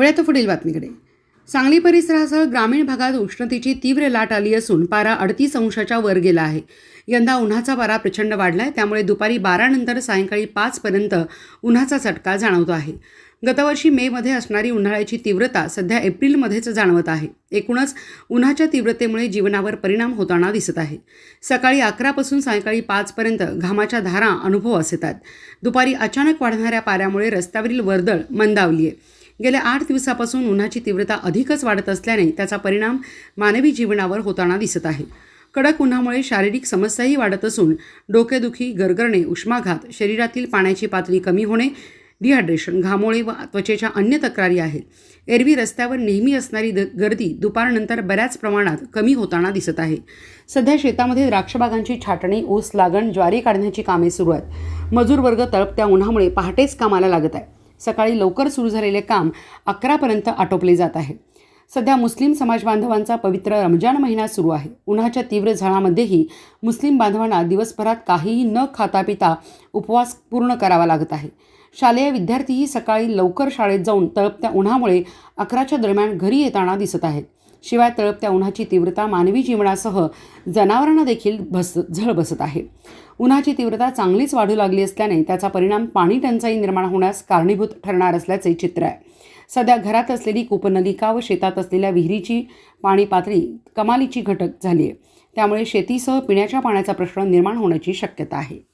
वळ्यात पुढील बातमीकडे. सांगली परिसरासह ग्रामीण भागात उष्णतेची तीव्र लाट आली असून पारा अडतीस अंशाच्या वर गेला आहे. यंदा उन्हाचा पारा प्रचंड वाढला आहे त्यामुळे दुपारी बारानंतर सायंकाळी पाचपर्यंत उन्हाचा चटका जाणवतो आहे. गतवर्षी मेमध्ये असणारी उन्हाळ्याची तीव्रता सध्या एप्रिलमध्येच जाणवत आहे. एकूणच उन्हाच्या तीव्रतेमुळे जीवनावर परिणाम होताना दिसत आहे. सकाळी अकरापासून सायंकाळी पाचपर्यंत घामाच्या धारा अनुभवास येतात दुपारी अचानक वाढणाऱ्या पाऱ्यामुळे रस्त्यावरील वर्दळ मंदावली आहे गेल्या आठ दिवसापासून उन्हाची तीव्रता अधिकच वाढत असल्याने त्याचा परिणाम मानवी जीवनावर होताना दिसत आहे. कडक उन्हामुळे शारीरिक समस्याही वाढत असून डोकेदुखी गरगरणे उष्माघात शरीरातील पाण्याची पातळी कमी होणे डिहायड्रेशन घामोळे व त्वचेच्या अन्य तक्रारी आहेत. एरवी रस्त्यावर नेहमी असणारी द गर्दी दुपारनंतर बऱ्याच प्रमाणात कमी होताना दिसत आहे. सध्या शेतामध्ये द्राक्षबागांची छाटणी ऊस लागण ज्वारी काढण्याची कामे सुरू आहेत. मजूर वर्ग तळपत्या उन्हामुळे पहाटेच कामाला लागत आहे. सकाळी लवकर सुरू झालेले काम अकरापर्यंत आटोपले जात आहे. सध्या मुस्लिम समाज बांधवांचा पवित्र रमजान महिना सुरू आहे. उन्हाच्या तीव्र झळामध्येही मुस्लिम बांधवांना दिवसभरात काहीही न खाता पिता उपवास पूर्ण करावा लागत आहे. शालेय विद्यार्थीही सकाळी लवकर शाळेत जाऊन तळपत्या उन्हामुळे अकराच्या दरम्यान घरी येताना दिसत आहेत. शिवाय तळपत्या उन्हाची तीव्रता मानवी जीवनासह जनावरांना देखील बस झळ बसत आहे. उन्हाची तीव्रता चांगलीच वाढू लागली असल्याने त्याचा परिणाम पाणी टंचाई निर्माण होण्यास कारणीभूत ठरणार असल्याचे चित्र आहे. सध्या घरात असलेली कूपनलिका व शेतात असलेल्या विहिरीची पाणी पातळी कमालीची घटक झाली आहे. त्यामुळे शेतीसह पिण्याच्या पाण्याचा प्रश्न निर्माण होण्याची शक्यता आहे.